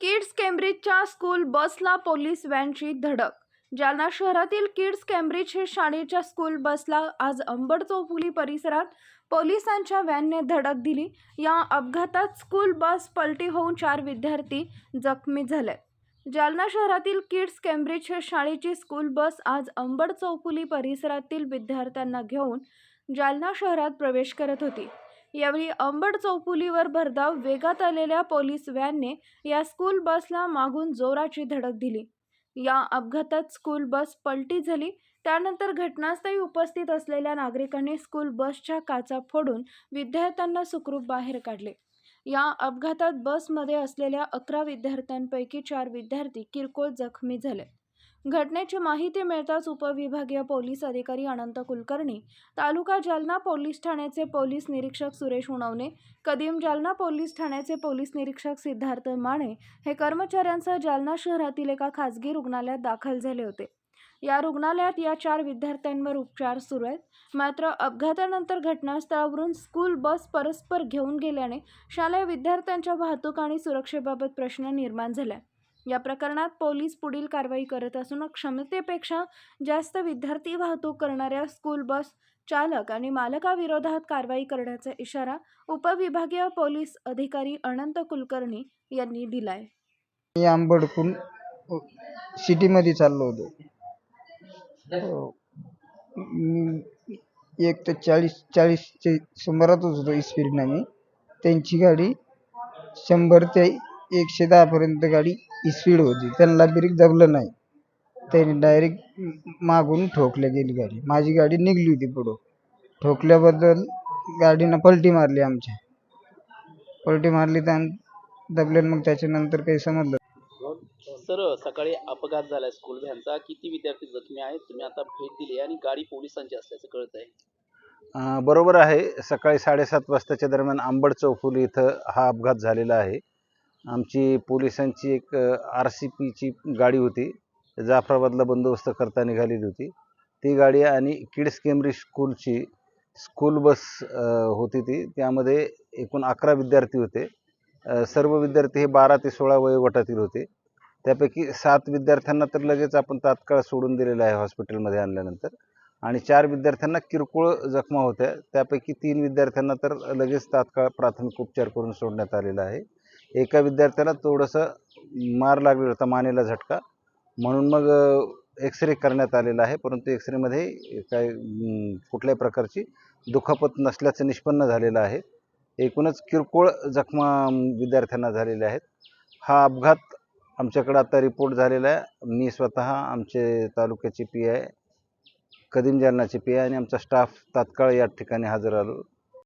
Kids केम्ब्रिजच्या school बसला police व्हॅनची धडक. जालना शहरातील किड्स केम्ब्रिज हे शाळेच्या स्कूल बसला आज अंबड चौफुली परिसरात पोलिसांच्या व्हॅनने धडक दिली. या अपघातात स्कूल बस पलटी होऊन चार विद्यार्थी जखमी झाले. जालना शहरातील किड्स केम्ब्रिज हे शाळेची स्कूल बस आज अंबड चौफुली परिसरातील विद्यार्थ्यांना घेऊन जालना शहरात प्रवेश करत होती. यावेळी अंबड चौफुलीवर भरधाव वेगात आलेल्या पोलीस व्हॅनने या स्कूल बसला मागून जोराची धडक दिली. या अपघातात स्कूल बस पलटी झाली. त्यानंतर घटनास्थळी उपस्थित असलेल्या नागरिकांनी स्कूल बसच्या काचा फोडून विद्यार्थ्यांना सुखरूप बाहेर काढले. या अपघातात बसमध्ये असलेल्या अकरा विद्यार्थ्यांपैकी चार विद्यार्थी किरकोळ जखमी झाले. घटनेची माहिती मिळताच उपविभागीय पोलीस अधिकारी अनंत कुलकर्णी तालुका जालना पोलीस ठाण्याचे पोलीस निरीक्षक सुरेश उणवणे कदीम जालना पोलीस ठाण्याचे पोलीस निरीक्षक सिद्धार्थ माने हे कर्मचाऱ्यांसह जालना शहरातील एका खासगी रुग्णालयात दाखल झाले होते. या रुग्णालयात या चार विद्यार्थ्यांवर उपचार सुरू आहेत. मात्र अपघातानंतर घटनास्थळावरून स्कूल बस परस्पर घेऊन गेल्याने शालेय विद्यार्थ्यांच्या वाहतूक आणि सुरक्षेबाबत प्रश्न निर्माण झाला या प्रकरणात पोलीस पुढील कारवाई करत असून क्षमतेपेक्षा जास्त विद्यार्थी वाहतूक करणाऱ्या स्कूल बस चालक आणि मालकाविरोधात कारवाई करण्याचा इशारा उपविभागीय पोलीस अधिकारी अनंत कुलकर्णी यांनी दिलाय. मी आंबडकून सिटीमध्ये चाललो होतो. हो. एक तर चाळीस चाळीसच्या सुमारातच होतो स्पीडनं मी त्यांची गाडी शंभर ते एकशे दहापर्यंत गाडी स्पीड होती. त्यांना ब्रेक दाबलं नाही. त्यांनी डायरेक्ट मागून ठोकल्या गेली गाडी. माझी गाडी निघली होती पुढं. ठोकल्याबद्दल गाडीनं पलटी मारली आमच्या. पलटी मारली तर आम- दबल्यानं मग त्याच्यानंतर काही समजलं सर सकाळी अपघात झालाय स्कूल व्हॅनचा किती विद्यार्थी जखमी आहेत? तुम्ही आता भेट दिली आणि गाडी पोलिसांची असल्याचं कळत आहे अं, बरोबर आहे. सकाळी साडेसात वाजताच्या दरम्यान आंबड चौफुली इथं हा अपघात झालेला आहे. आमची पोलिसांची एक आर सी पीची गाडी होती. जाफराबादला बंदोबस्त करता निघालेली होती. ती गाडी आणि किड्स केम्ब्रिज स्कूलची स्कूल बस होती ती. त्यामध्ये एकूण अकरा विद्यार्थी होते. सर्व विद्यार्थी हे बारा ते सोळा वयोगटातील होते. त्यापैकी सात विद्यार्थ्यांना तर लगेच आपण तात्काळ सोडून दिलेलं आहे हॉस्पिटलमध्ये आणल्यानंतर. आणि चार विद्यार्थ्यांना किरकोळ जखमा होत्या. त्यापैकी तीन विद्यार्थ्यांना तर लगेच तात्काळ प्राथमिक उपचार करून सोडण्यात आलेला आहे. एका विद्यार्थ्याला थोडंसं मार लागलेला होता मानेला झटका. म्हणून मग एक्सरे करण्यात आलेला आहे. परंतु एक्सरेमध्ये काय कुठल्याही प्रकारची दुखापत नसल्याचं निष्पन्न झालेलं आहे. एकूणच किरकोळ जखमा विद्यार्थ्यांना झालेल्या आहेत. हा अपघात आमच्याकडं आता रिपोर्ट झालेला आहे. मी स्वतः आमचे तालुक्याचे पी आय कदीम जालनाचे पी आय आणि आमचा स्टाफ तात्काळ या ठिकाणी हजर आलो.